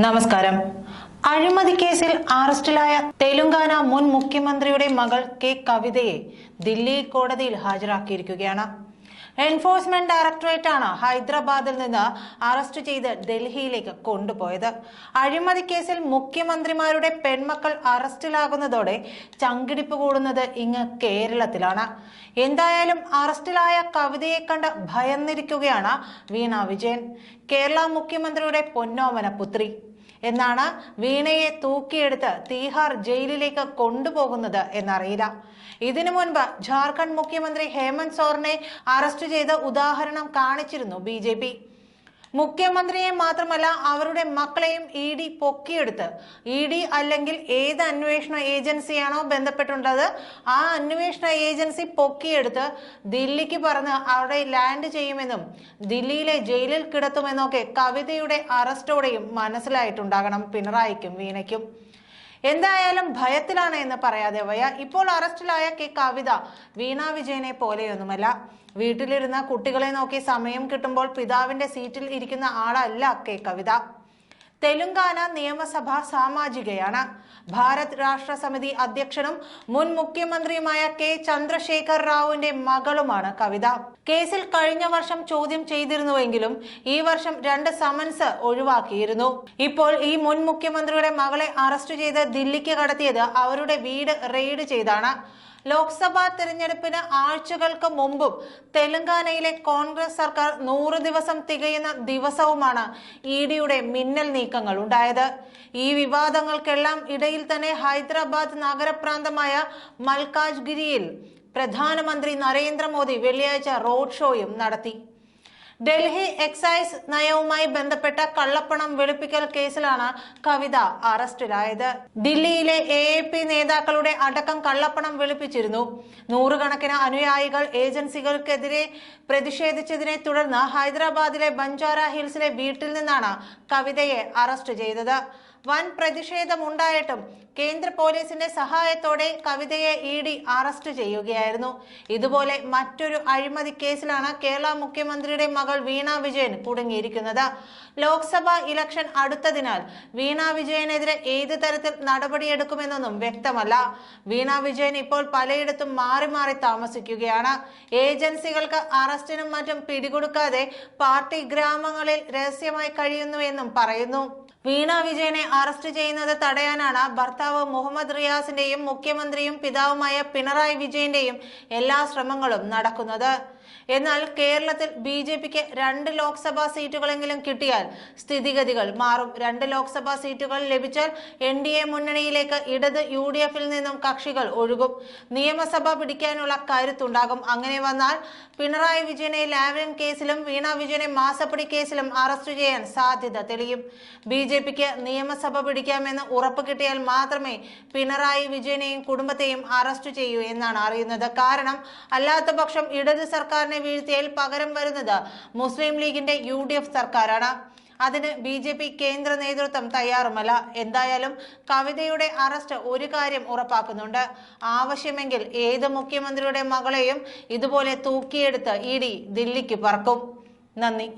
നമസ്കാരം. അഴിമതി കേസിൽ അറസ്റ്റിലായ തെലുങ്കാന മുൻ മുഖ്യമന്ത്രിയുടെ മകൾ കെ. കവിതയെ ദില്ലി കോടതിയിൽ ഹാജരാക്കിയിരിക്കുകയാണ്. എൻഫോഴ്സ്മെന്റ് ഡയറക്ടറേറ്റ് ആണ് ഹൈദരാബാദിൽ നിന്ന് അറസ്റ്റ് ചെയ്ത് ഡൽഹിയിലേക്ക് കൊണ്ടുപോയത്. അഴിമതി കേസിൽ മുഖ്യമന്ത്രിമാരുടെ പെൺമക്കൾ അറസ്റ്റിലാകുന്നതോടെ ചങ്കിടിപ്പ് കൂടുന്നത് ഇങ്ങ് കേരളത്തിലാണ്. എന്തായാലും അറസ്റ്റിലായ കവിതയെ കണ്ട് ഭയന്നിരിക്കുകയാണ് വീണ വിജയൻ. കേരള മുഖ്യമന്ത്രിയുടെ പൊന്നോമന പുത്രി എന്നാണ് വീണയെ തൂക്കിയെടുത്ത് തീഹാർ ജയിലിലേക്ക് കൊണ്ടുപോകുന്നത് എന്നറിയില്ല. ഇതിനു മുൻപ് ജാർഖണ്ഡ് മുഖ്യമന്ത്രി ഹേമന്ത് സോറിനെ അറസ്റ്റ് ചെയ്ത് ഉദാഹരണം കാണിച്ചിരുന്നു ബി മുഖ്യമന്ത്രിയെ മാത്രമല്ല അവരുടെ മക്കളെയും ഇ ഡി പൊക്കിയെടുത്ത്. ഇ ഡി അല്ലെങ്കിൽ ഏത് അന്വേഷണ ഏജൻസിയാണോ ബന്ധപ്പെട്ടുള്ളത് ആ അന്വേഷണ ഏജൻസി പൊക്കിയെടുത്ത് ദില്ലിക്ക് പറഞ്ഞ് അവിടെ ലാൻഡ് ചെയ്യുമെന്നും ദില്ലിയിലെ ജയിലിൽ കിടത്തുമെന്നൊക്കെ കവിതയുടെ അറസ്റ്റോടെയും മനസ്സിലായിട്ടുണ്ടാകണം പിണറായിക്കും വീണയ്ക്കും. എന്തായാലും ഭയത്തിലാണ് എന്ന് പറയാതെ വയ്യ. ഇപ്പോൾ അറസ്റ്റിലായ കെ കവിത വീണ വിജയനെ പോലെയൊന്നുമല്ല. വീട്ടിലിരുന്ന കുട്ടികളെ നോക്കി സമയം കിട്ടുമ്പോൾ പിതാവിന്റെ സീറ്റിൽ ഇരിക്കുന്ന ആളല്ല കെ കവിത. തെലുങ്കാന നിയമസഭ സാമാജികയാണ്. ഭാരത് രാഷ്ട്ര സമിതി അധ്യക്ഷനും മുൻ മുഖ്യമന്ത്രിയുമായ കെ ചന്ദ്രശേഖർ റാവുവിന്റെ മകളുമാണ് കവിത. കേസിൽ കഴിഞ്ഞ വർഷം ചോദ്യം ചെയ്തിരുന്നുവെങ്കിലും ഈ വർഷം രണ്ട് സമൻസ് ഒഴിവാക്കിയിരുന്നു. ഇപ്പോൾ ഈ മുൻ മുഖ്യമന്ത്രിയുടെ മകളെ അറസ്റ്റ് ചെയ്ത് ദില്ലിക്ക് കടത്തിയത് അവരുടെ വീട് റെയ്ഡ് ചെയ്താണ്. ലോക്സഭാ തെരഞ്ഞെടുപ്പിന് ആഴ്ചകൾക്ക് മുമ്പും തെലങ്കാനയിലെ കോൺഗ്രസ് സർക്കാർ നൂറ് ദിവസം തികയുന്ന ദിവസവുമാണ് ഇ ഡിയുടെ മിന്നൽ നീക്കങ്ങൾ ഉണ്ടായത്. ഈ വിവാദങ്ങൾക്കെല്ലാം ഇടയിൽ തന്നെ ഹൈദരാബാദ് നഗരപ്രാന്തമായ മൽക്കാജ്ഗിരിയിൽ പ്രധാനമന്ത്രി നരേന്ദ്രമോദി വെള്ളിയാഴ്ച റോഡ് ഷോയും നടത്തി. ഡൽഹി എക്സൈസ് നയവുമായി ബന്ധപ്പെട്ട കള്ളപ്പണം വെളുപ്പിക്കൽ കേസിലാണ് കവിത അറസ്റ്റിലായത്. ദില്ലിയിലെ എ പി നേതാക്കളുടെ അടക്കം കള്ളപ്പണം വെളുപ്പിച്ചിരുന്നു. നൂറുകണക്കിന് അനുയായികൾ ഏജൻസികൾക്കെതിരെ പ്രതിഷേധിച്ചതിനെ തുടർന്ന് ഹൈദരാബാദിലെ ബഞ്ചാര ഹിൽസിലെ വീട്ടിൽ നിന്നാണ് കവിതയെ അറസ്റ്റ് ചെയ്തത്. വൻ പ്രതിഷേധമുണ്ടായിട്ടും കേന്ദ്ര പോലീസിന്റെ സഹായത്തോടെ കവിതയെ ഇ ഡി അറസ്റ്റ് ചെയ്യുകയായിരുന്നു. ഇതുപോലെ മറ്റൊരു അഴിമതി കേസിലാണ് കേരള മുഖ്യമന്ത്രിയുടെ മകൾ വീണ വിജയൻ കുടുങ്ങിയിരിക്കുന്നത്. ലോക്സഭാ ഇലക്ഷൻ അടുത്തതിനാൽ വീണ വിജയനെതിരെ ഏത് തരത്തിൽ നടപടിയെടുക്കുമെന്നൊന്നും വ്യക്തമല്ല. വീണ വിജയൻ ഇപ്പോൾ പലയിടത്തും മാറി മാറി താമസിക്കുകയാണ്. ഏജൻസികൾക്ക് അറസ്റ്റിനും മറ്റും പിടികൊടുക്കാതെ പാർട്ടി ഗ്രാമങ്ങളിൽ രഹസ്യമായി കഴിയുന്നുവെന്നും പറയുന്നു. വീണ വിജയനെ അറസ്റ്റ് ചെയ്യുന്നത് തടയാനാണ് ഭർത്താവ് മുഹമ്മദ് റിയാസിന്റെയും മുഖ്യമന്ത്രിയും പിതാവുമായ പിണറായി വിജയന്റെയും എല്ലാ ശ്രമങ്ങളും നടക്കുന്നത്. എന്നാൽ കേരളത്തിൽ ബി ജെ പിക്ക് രണ്ട് ലോക്സഭാ സീറ്റുകളെങ്കിലും കിട്ടിയാൽ സ്ഥിതിഗതികൾ മാറും. രണ്ട് ലോക്സഭാ സീറ്റുകൾ ലഭിച്ചാൽ എൻ ഡി എ മുന്നണിയിലേക്ക് ഇടത് യു ഡി എഫിൽ നിന്നും കക്ഷികൾ ഒഴുകും. നിയമസഭ പിടിക്കാനുള്ള കരുത്തുണ്ടാകും. അങ്ങനെ വന്നാൽ പിണറായി വിജയനെ ലാവ്ലിൻ കേസിലും വീണ വിജയനെ മാസപ്പടി കേസിലും അറസ്റ്റ് ചെയ്യാൻ സാധ്യത തെളിയും. ബി ജെ പിക്ക് നിയമസഭ പിടിക്കാമെന്ന് ഉറപ്പ് കിട്ടിയാൽ മാത്രമേ പിണറായി വിജയനെയും കുടുംബത്തെയും അറസ്റ്റ് ചെയ്യൂ എന്നാണ് അറിയുന്നത്. കാരണം അല്ലാത്ത പക്ഷം ഇടത് സർക്കാരിനെ വീഴ്ത്തിയതിൽ പകരം വരുന്നത് മുസ്ലിം ലീഗിന്റെ യു സർക്കാരാണ്. അതിന് ബി ജെ പി കേന്ദ്ര നേതൃത്വം തയ്യാറുമല്ല. എന്തായാലും കവിതയുടെ അറസ്റ്റ് ഒരു കാര്യം ഉറപ്പാക്കുന്നുണ്ട്. ആവശ്യമെങ്കിൽ ഏത് മുഖ്യമന്ത്രിയുടെ മകളെയും ഇതുപോലെ തൂക്കിയെടുത്ത് ഇ ഡി ദില്ലിക്ക് പറക്കും. നന്ദി.